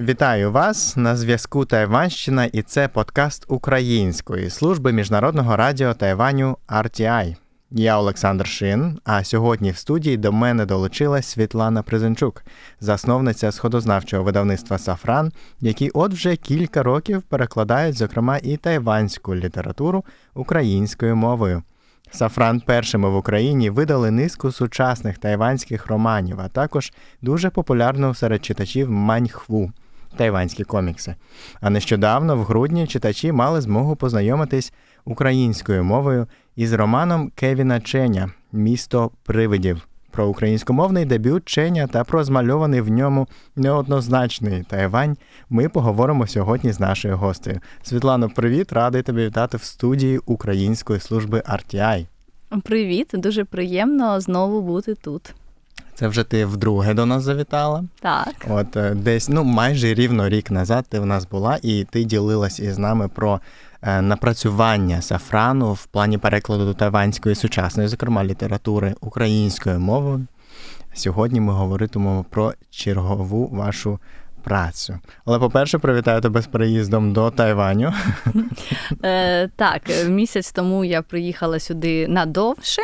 Вітаю вас на зв'язку Тайванщина, і це подкаст Української служби міжнародного радіо Тайваню RTI. Я Олександр Шин. А сьогодні в студії до мене долучилась Світлана Призенчук, засновниця сходознавчого видавництва Сафран, які от вже кілька років перекладають, зокрема, і тайванську літературу українською мовою. Сафран першими в Україні видали низку сучасних тайванських романів, а також дуже популярну серед читачів маньхву тайванські комікси. А нещодавно, в грудні, читачі мали змогу познайомитись українською мовою із романом Кевіна Ченя Місто привидів про українськомовний дебют Ченя та про змальований в ньому неоднозначний Тайвань. Ми поговоримо сьогодні з нашою гостею. Світлано, привіт! Радий тебе вітати в студії Української служби RTI. Привіт, дуже приємно знову бути тут. Це вже ти вдруге до нас завітала. Так. От е, десь ну майже рівно рік назад ти в нас була, і ти ділилась із нами про е, напрацювання сафрану в плані перекладу до тайванської сучасної, зокрема літератури українською мовою. Сьогодні ми говоритимемо про чергову вашу працю. Але, по-перше, привітаю тебе з приїздом до Тайваню. Е, Так, місяць тому я приїхала сюди надовше.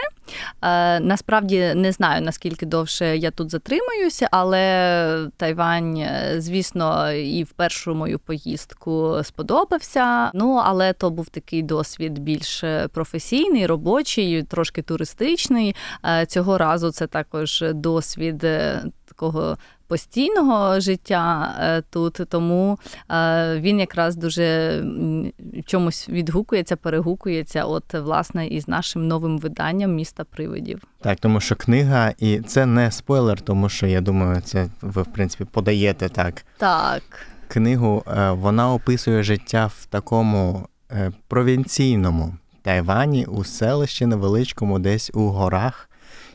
Е, Насправді не знаю, наскільки довше я тут затримаюся, але Тайвань, е, звісно, і в першу мою поїздку сподобався. Ну, але то був такий досвід більш професійний, робочий, трошки туристичний. Е, Цього разу це також досвід е, такого постійного життя е, тут, тому е, він якраз дуже чомусь відгукується, перегукується, от власне із нашим новим виданням міста привидів. Так, тому що книга, і це не спойлер, тому що я думаю, це ви в принципі подаєте так. Так. Книгу е, вона описує життя в такому провінційному Тайвані, у селищі невеличкому, десь у горах.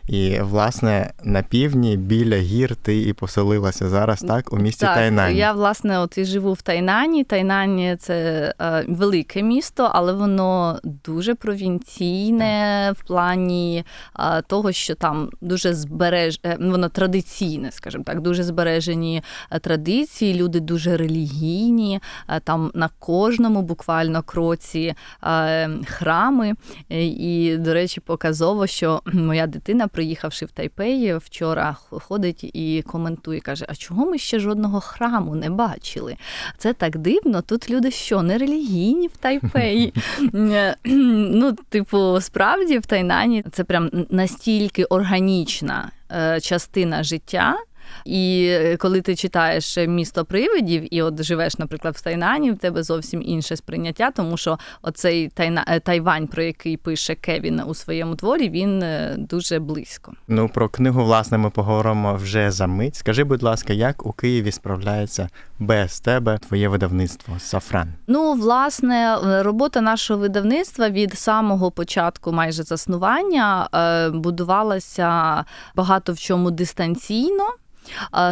І, власне, на півдні біля гір ти і поселилася зараз, так, у місті так, Тайнань. Я власне от і живу в Тайнані. Тайнань це е, велике місто, але воно дуже провінційне в плані е, того, що там дуже збереж... е, воно традиційне, скажімо так, дуже збережені традиції, люди дуже релігійні. е, Там на кожному буквально кроці е, храми. І, до речі, показово, що моя дитина, приїхавши в Тайпей, вчора ходить і коментує, каже: А чого ми ще жодного храму не бачили? Це так дивно. Тут люди що, не релігійні в Тайпеї? Е, Ну, типу, справді в Тайнані це прям настільки органічна е, частина життя. І е, коли ти читаєш місто привидів, і от живеш, наприклад, в Тайнані, в тебе зовсім інше сприйняття, тому що оцей Тайна... е, Тайвань, про який пише Кевін у своєму творі, він е, дуже близько. Ну, про книгу, власне, ми поговоримо вже за мить. Скажи, будь ласка, як у Києві справляється без тебе твоє видавництво Сафран? Ну, власне, робота нашого видавництва від самого початку, майже заснування, е, будувалася багато в чому дистанційно.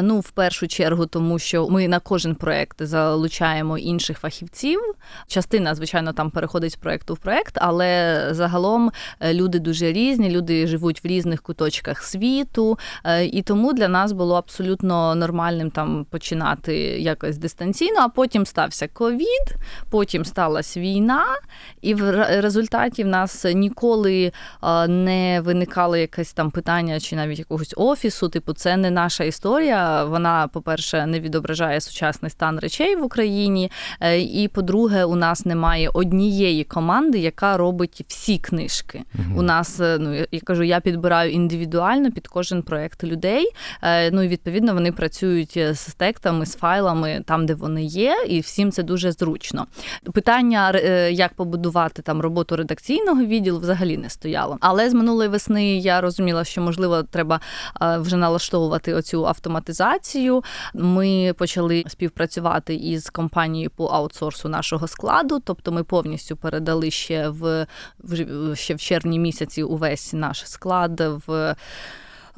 Ну, в першу чергу, тому що ми на кожен проект залучаємо інших фахівців. Частина, звичайно, там переходить з проекту в проект, але загалом е, люди дуже різні, люди живуть в різних куточках світу, е, і тому для нас було абсолютно нормальним там починати якось дистанційно. А потім стався ковід, потім сталася війна, і в результаті в нас ніколи е, не виникало якесь там питання чи навіть якогось офісу. Типу, це не наша історія. Вона, по-перше, не відображає сучасний стан речей в Україні. Е, І по-друге, у нас немає однієї команди, яка робить всі книжки. У нас, е, ну я- кажу, я підбираю індивідуально під кожен проект людей. Е, Ну і відповідно вони працюють з текстами, з файлами там, де вони є, і всім це дуже зручно. Питання, як побудувати там роботу редакційного відділу, взагалі не стояло. Але з минулої весни я розуміла, що можливо треба вже налаштовувати оцю автоматизацію. Ми почали співпрацювати із компанією по аутсорсу нашого складу, тобто ми повністю передали ще в ще в червні місяці увесь наш склад в.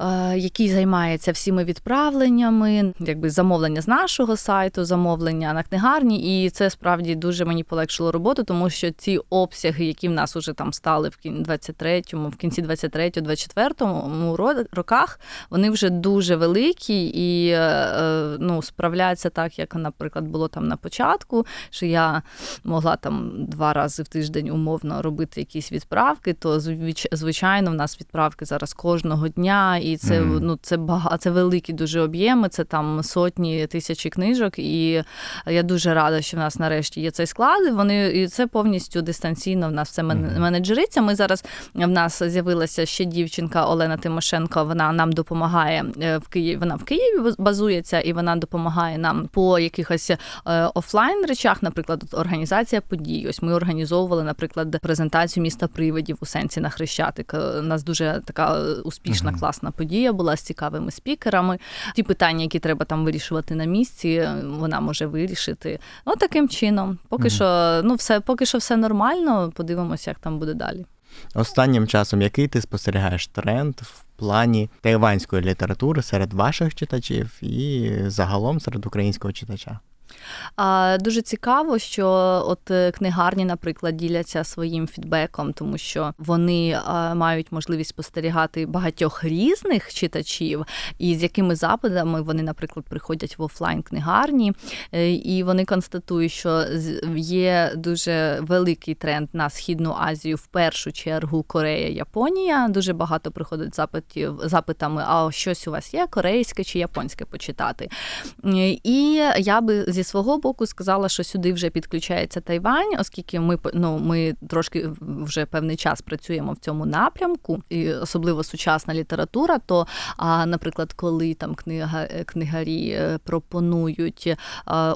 Е, який займається всіми відправленнями, якби замовлення з нашого сайту, замовлення на книгарні, і це справді дуже мені полегшило роботу, тому що ці обсяги, які в нас уже там стали в кін- 23-му, в кінці 23-24 ро- роках, вони вже дуже великі. І е, е, ну, справляються так, як, наприклад, було там на початку, що я могла там два рази в тиждень умовно робити якісь відправки, то звич- звичайно в нас відправки зараз кожного дня, і це Мгм. ну це бага, це великі дуже об'єми. Це там сотні тисячі книжок. І я дуже рада, що в нас нарешті є цей склад. Вони і це повністю дистанційно. В нас все мен- Мгм. менеджериться. Ми зараз в нас з'явилася ще дівчинка Олена Тимошенко. Вона нам допомагає е, в Києві. Вона в Києві базується, і вона допомагає нам по якихось е, офлайн речах, наприклад, організація подій. Ось ми організовували, наприклад, презентацію міста привидів у сенсі на Хрещатик. Е, У нас дуже така успішна, класна подія була з цікавими спікерами. Ті питання, які треба там вирішувати на місці, е, вона може вирішити. Ну таким чином, поки Мгм. що, ну все, поки що все нормально. Подивимося, як там буде далі. Останнім часом, який ти спостерігаєш тренд в плані тайванської літератури серед ваших читачів і загалом серед українського читача? А, Дуже цікаво, що от е, книгарні, наприклад, діляться своїм фідбеком, тому що вони а, мають можливість спостерігати багатьох різних читачів, і з якими запитами вони, наприклад, приходять в офлайн книгарні, Е, і вони констатують, що є дуже великий тренд на східну Азію, в першу чергу Корея, Японія. Дуже багато приходить запитів запитами: а щось у вас є корейське чи японське почитати? Е, І я би зі свого боку сказала, що сюди вже підключається Тайвань, оскільки ми ну, ми трошки вже певний час працюємо в цьому напрямку, і особливо сучасна література. То, а, наприклад, коли там книга, книгарі е, пропонують, е,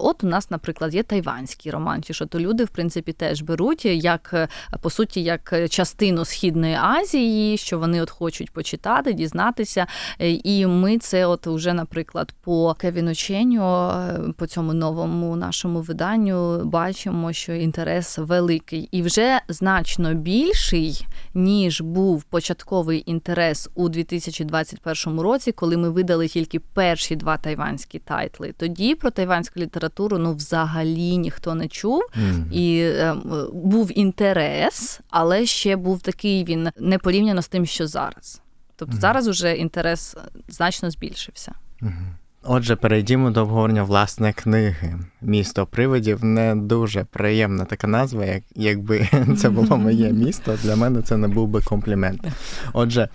от у нас, наприклад, є тайванський роман, чи що то люди, в принципі, теж беруть як е, по суті як частину східної Азії, що вони от хочуть почитати, дізнатися. Е, І ми це, от уже, наприклад, по Кевіну Ченю, е, по цьому новому нашому виданню, бачимо, що інтерес великий і вже значно більший, ніж був початковий інтерес у 2021 році, коли ми видали тільки перші два тайванські тайтли. Тоді про тайванську літературу ну взагалі ніхто не чув. Мгм. І е, був інтерес, але ще був такий він не порівняно з тим, що зараз. Тобто Мгм. зараз уже інтерес значно збільшився. Мгм. Отже, перейдімо до обговорення власне книги. Місто привидів не дуже приємна така назва, як якби це було моє місто. Для мене це не був би комплімент. Отже,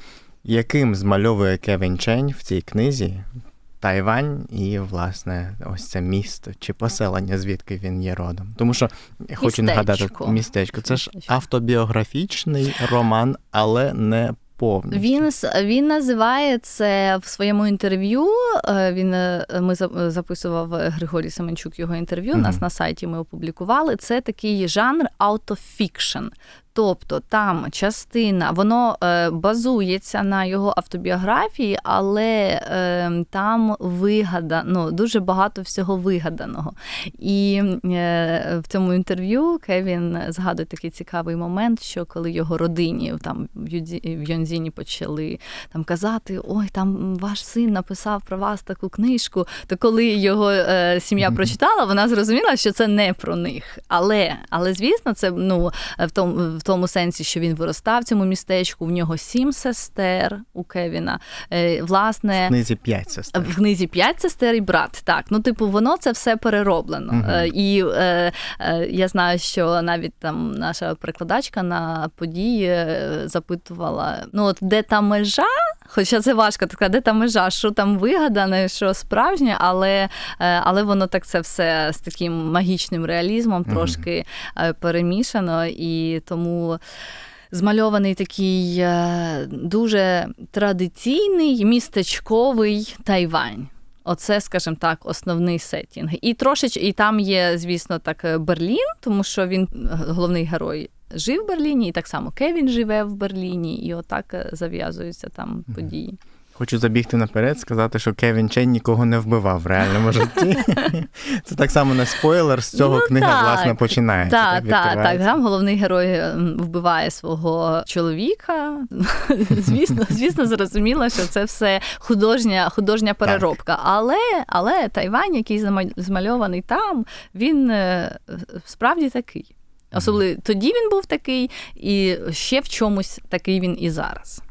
яким змальовує Кевін Чень в цій книзі Тайвань і, власне, ось це місто чи поселення, звідки він є родом? Тому що хочу нагадати Містечко. містечко. Це ж автобіографічний роман, але не повністю. Він він називає це в своєму інтерв'ю. е, Він е, ми записував е, Григорій Семенчук його інтерв'ю. Мгм. нас на сайті ми опублікували. Це такий жанр аутофікшн. Тобто там частина, воно е, базується на його автобіографії, але е, там вигадано ну, дуже багато всього вигаданого. І е, в цьому інтерв'ю Кевін згадує такий цікавий момент, що коли його родині там в Йонзіні почали там казати: ой, там ваш син написав про вас таку книжку. То коли його сім'я прочитала, вона зрозуміла, що це не про них. Але, але звісно, це ну в тому, в тому сенсі, що він виростав в цьому містечку. В нього сім сестер у Кевіна. Е, власне, В книзі п'ять сестер. в книзі п'ять сестер і брат. Так, ну типу, воно це все перероблено. Угу. І е, е, я знаю, що навіть там наша перекладачка на події е, запитувала: ну от де та межа? Хоча це важко така, де та межа, що там вигадане, що справжнє, але, е, але воно так це все з таким магічним реалізмом трошки е, перемішано, і тому змальований такий е, дуже традиційний містечковий Тайвань. Оце, скажімо так, основний сетінг. І трошеч, і там є, звісно, так Берлін, тому що він головний герой. Жив в Берліні, і так само Кевін живе в Берліні, і отак е, зав'язуються там події. Хочу забігти наперед, сказати, що Кевін Чен нікого не вбивав в реальному житті. Це так само не спойлер. З цього Ну, книга так. власне починається. Так, так, так. відкривається. Там головний герой вбиває свого чоловіка. Звісно, звісно, зрозуміло, що це все художня, художня переробка. Але, але Тайвань, який зама- змальований там, він е, справді такий. Особливо тоді він був такий, і ще в чомусь такий він і зараз.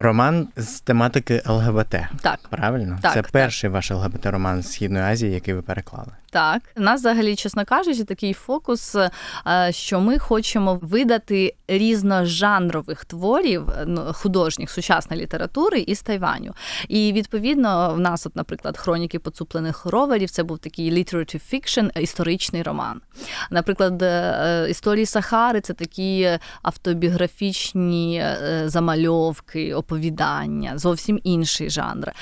Роман з тематики ЛГБТ. Так. Правильно? Так, Це так. перший ваш ЛГБТ-роман з Східної Азії, який ви переклали. Так, у нас взагалі, чесно кажучи, такий фокус, е, що ми хочемо видати різножанрових творів ну, художніх сучасної літератури із Тайваню. І відповідно, в нас, от, наприклад, хроніки поцуплених роверів, це був такий literature fiction, історичний роман. Наприклад, е, історії Сахари це такі автобіографічні е, замальовки, оповідання, зовсім інший жанр.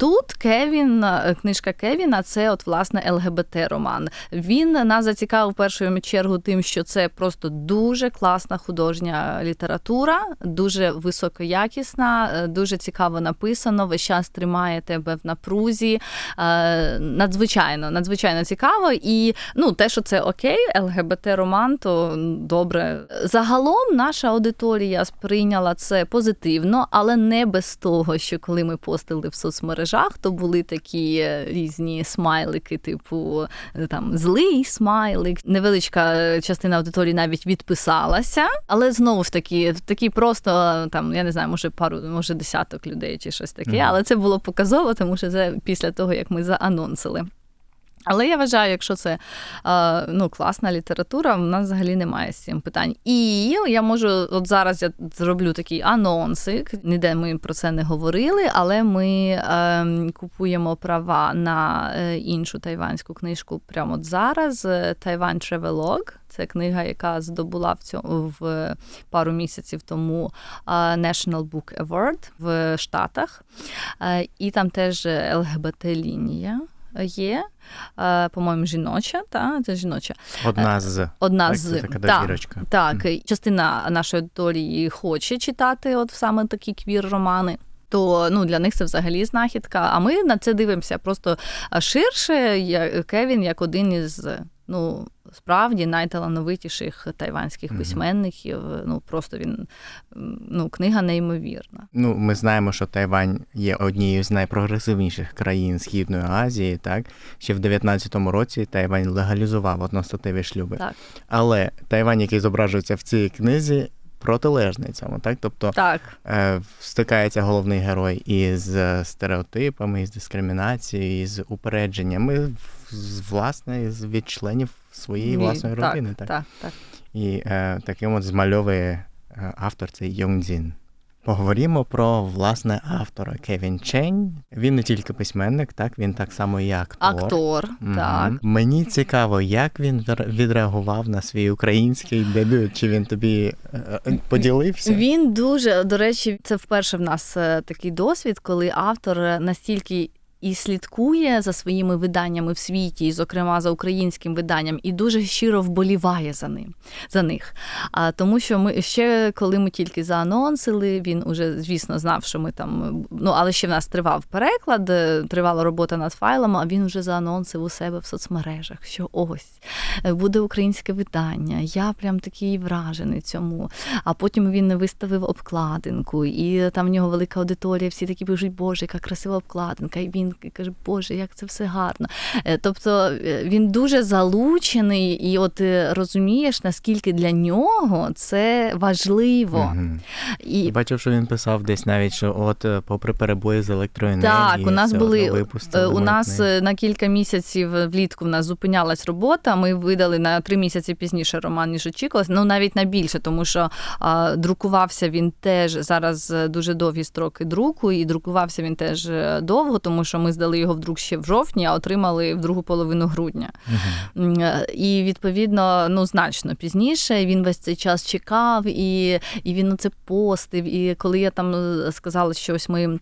Тут Кевін, е, книжка Кевіна, це от власне ЛГБТ-роман. Він нас зацікавив в першу чергу тим, що це просто дуже класна художня література, дуже високоякісна, е, дуже цікаво написано. Весь час тримає тебе в напрузі. Е, Надзвичайно, надзвичайно цікаво. І ну, те, що це окей, ЛГБТ-роман, то добре. Загалом наша аудиторія сприйняла це позитивно, але не без того, що коли ми постили в соцмережах, то були такі е, різні смайлики, типу е, там злий смайлик. Невеличка е, частина аудиторії навіть відписалася, але знову ж таки, такі просто там, я не знаю, може пару, може десяток людей чи щось таке. Мгм. Але це було показово, тому що це після того, як ми заанонсили. Але я вважаю, якщо це е, ну, класна література, в нас взагалі немає з цим питань. І я можу, от зараз я зроблю такий анонсик. Ніде ми про це не говорили, але ми е, купуємо права на е, іншу тайванську книжку прямо от зараз. е, Тайвань Travelog. Це книга, яка здобула в цьому в пару місяців тому National Book Award в Штатах. І там теж ЛГБТ-лінія є, е, по-моєму, жіноча, та це жіноча. Одна з Одна так, з така так, добірочка. так, Mm. частина нашої долі хоче читати от саме такі квір-романи. То ну для них це взагалі знахідка. А ми на це дивимося просто ширше. Я- Кевін як один із ну справді найталановитіших тайванських письменників. Ну просто він ну книга неймовірна. Ну, ми знаємо, що Тайвань є однією з найпрогресивніших країн Східної Азії. Так ще в 19-му році Тайвань легалізував одностатеві шлюби. Так, Але Тайвань, який зображується в цій книзі, протилежний цьому, так? Тобто так. е, стикається головний герой із е, стереотипами, із дискримінацією, із упередженнями з власне з- від членів своєї Ні, власної родини. Так, Так, так. І е, таким от змальовує е, автор цей Йонгдзін. Поговоримо про власне автора Кевін Чень. Він не тільки письменник, так він так само і актор. Актор, угу. так. Мені цікаво, як він відреагував на свій український дебют. Чи він тобі е, е, поділився? Він дуже до речі, це вперше в нас е, такий досвід, коли автор настільки. І слідкує за своїми виданнями в світі, і, зокрема за українським виданням, і дуже щиро вболіває за ним за них. А тому, що ми ще коли ми тільки заанонсили, він уже звісно знав, що ми там. Ну але ще в нас тривав переклад, е, тривала робота над файлом. А він вже заанонсив у себе в соцмережах, що ось е, буде українське видання. Я прям такий вражений цьому. А потім він виставив обкладинку, і там в нього велика аудиторія. Всі такі пишуть, Боже, яка красива обкладинка. І він каже, Боже, як це все гарно. Е, Тобто е, він дуже залучений, і от розумієш, наскільки для нього це важливо. Мгм. І бачив, що він писав десь навіть, що от е, попри перебої з електроенергією, Так, у нас були випустили е, у нас книгу. е, на кілька місяців влітку в нас зупинялась робота. Ми видали на три місяці пізніше роман ніж очікувалось. Ну навіть на більше, тому що а, друкувався він теж зараз е, дуже довгі строки друку, і друкувався він теж е, довго, тому що ми здали його вдруг ще в жовтні, а отримали в другу половину грудня. Е, І відповідно, ну значно пізніше він весь цей час чекав, і, і він це постив. І коли я там е, сказала, що ось ми.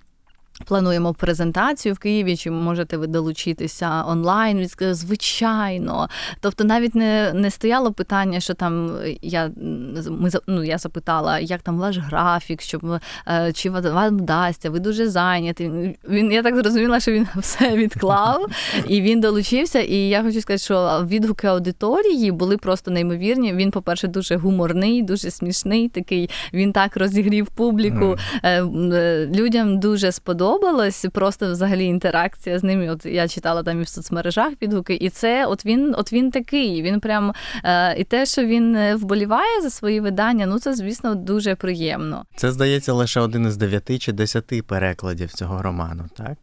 Плануємо презентацію в Києві. Чи можете ви долучитися онлайн? Він сказав, звичайно. Тобто, навіть не, не стояло питання, що там я ми ну, я запитала, як там ваш графік, щоб е, чи ва- вам вдасться, ви дуже зайняті. Він я так зрозуміла, що він все відклав і він долучився. І я хочу сказати, що відгуки аудиторії були просто неймовірні. Він, по-перше, дуже гуморний, дуже смішний. Такий він так розігрів публіку. Е, е, Людям дуже сподобалось просто взагалі інтеракція з ними. От я читала там і в соцмережах відгуки, і це от він, от він такий. Він прям е, і те, що він е, вболіває за свої видання, ну це звісно дуже приємно. Це здається лише один із дев'яти чи десяти перекладів цього роману, так?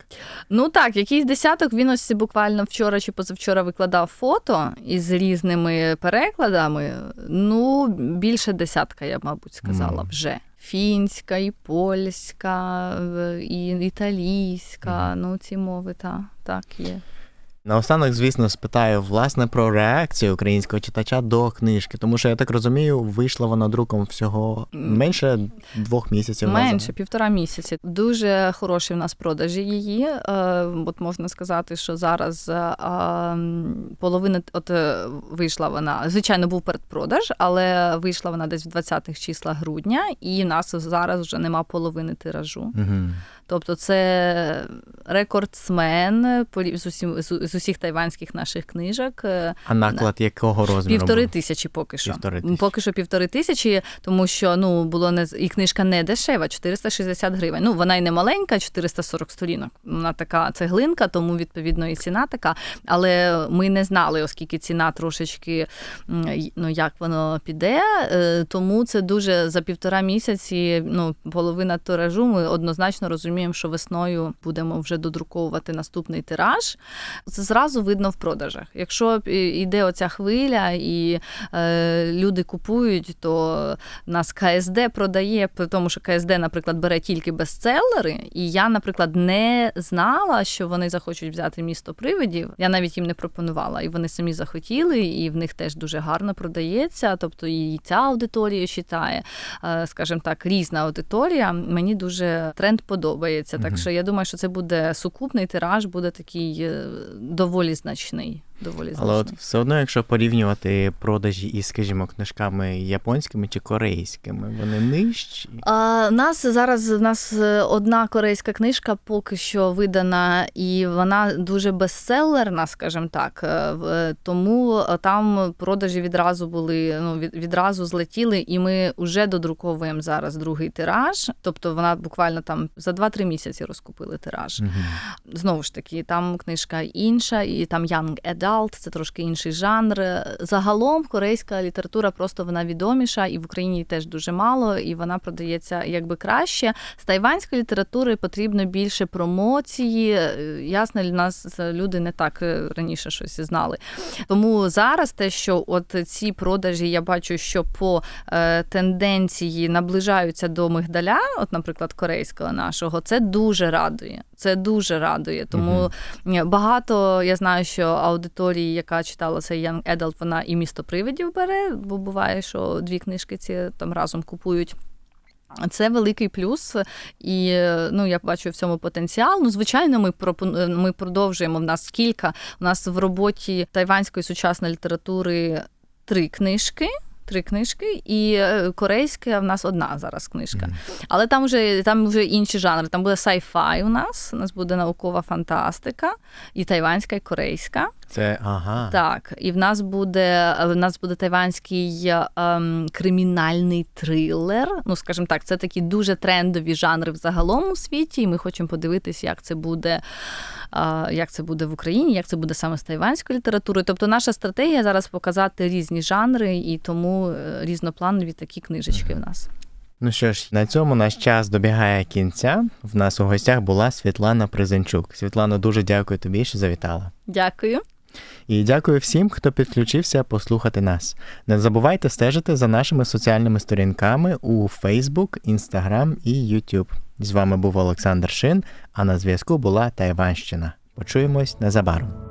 Ну так, якийсь десяток він ось буквально вчора чи позавчора викладав фото із різними перекладами. Ну, більше десятка, я б, мабуть, сказала вже. Фінська, і польська, е, і італійська. Ну, ці мови, та, так є. Наостанок, звісно, спитаю власне про реакцію українського читача до книжки, тому що я так розумію, вийшла вона друком всього менше двох місяців Менше назад. півтора місяці. Дуже хороші в нас продажі її. Е, От можна сказати, що зараз е, половина от е, вийшла вона. Звичайно, був передпродаж, але вийшла вона десь в 20-х числах грудня, і в нас зараз вже нема половини тиражу. Угу. Тобто, це рекордсмен з усім з усіх тайванських наших книжок. Е, А наклад якого розміру? Півтори тисячі поки що. Півтори тисячі. Поки що півтори тисячі, тому що ну було не і книжка не дешева, 460 гривень. Ну вона й не маленька, 440 сторінок. Вона така цеглинка, тому відповідно і ціна така. Але ми не знали, оскільки ціна трошечки ну як воно піде. е, Тому це дуже за півтора місяці. Ну половина тиражу. Ми однозначно розуміємо, що весною будемо вже додруковувати наступний тираж. Це зразу видно в продажах. Якщо е, йде оця хвиля і е, люди купують, то нас КСД продає, при тому що КСД, наприклад, бере тільки бестселери. І я, наприклад, не знала, що вони захочуть взяти місто привидів. Я навіть їм не пропонувала, і вони самі захотіли, і в них теж дуже гарно продається. Тобто і ця аудиторія читає, е, скажімо так, різна аудиторія. Мені дуже тренд подобається. Так Мгм. що я думаю, що це буде сукупний тираж, буде такий е, доволі значний. Доволі Але от все одно, якщо порівнювати продажі із, скажімо, книжками японськими чи корейськими, вони нижчі. А, нас зараз у нас е, одна корейська книжка поки що видана, і вона дуже бестселерна, скажімо так. Е, в- е, Тому там продажі відразу були ну відразу злетіли, і ми вже додруковуємо зараз другий тираж. Тобто вона буквально там за 2-3 місяці розкупили тираж. Мгм. Знову ж таки, там книжка інша, і там Young Adult, це трошки інший жанр. Загалом корейська література просто вона відоміша, і в Україні теж дуже мало, і вона продається якби краще. З тайванської літератури потрібно більше промоції. Е, Ясно, нас люди не так е, раніше щось знали. Тому зараз те, що от ці продажі, я бачу, що по е, тенденції наближаються до мигдаля, от, наприклад, корейського нашого, це дуже радує. Це дуже радує. Тому Мгм. багато я знаю, що аудиторії, яка читала цей Young Adult, вона і місто привидів бере, бо буває, що дві книжки ці там разом купують. Це великий плюс, і ну я бачу в цьому потенціал. Ну, звичайно, ми пропон... ми продовжуємо. В нас кілька. У нас в роботі тайванської сучасної літератури три книжки. Три книжки, і е, корейська в нас одна зараз книжка. Мгм. Але там вже там вже інші жанри. Там буде sci-fi у нас. У нас буде наукова фантастика, і тайванська, і корейська. Це ага. Так, і в нас буде в нас буде тайванський ем, кримінальний трилер. Ну, скажімо так, це такі дуже трендові жанри взагалом у світі. І ми хочемо подивитися, як це буде. е, Як це буде в Україні, як це буде саме з тайванською літературою? Тобто, наша стратегія зараз показати різні жанри і тому е, різнопланові такі книжечки в нас. Ну що ж, на цьому наш час добігає кінця. В нас у гостях була Світлана Призенчук. Світлано, дуже дякую тобі, що завітала. Дякую. І дякую всім, хто підключився послухати нас. Не забувайте стежити за нашими соціальними сторінками у Facebook, Instagram і YouTube. З вами був Олександр Шин, а на зв'язку була Тайванщина. Почуємось незабаром.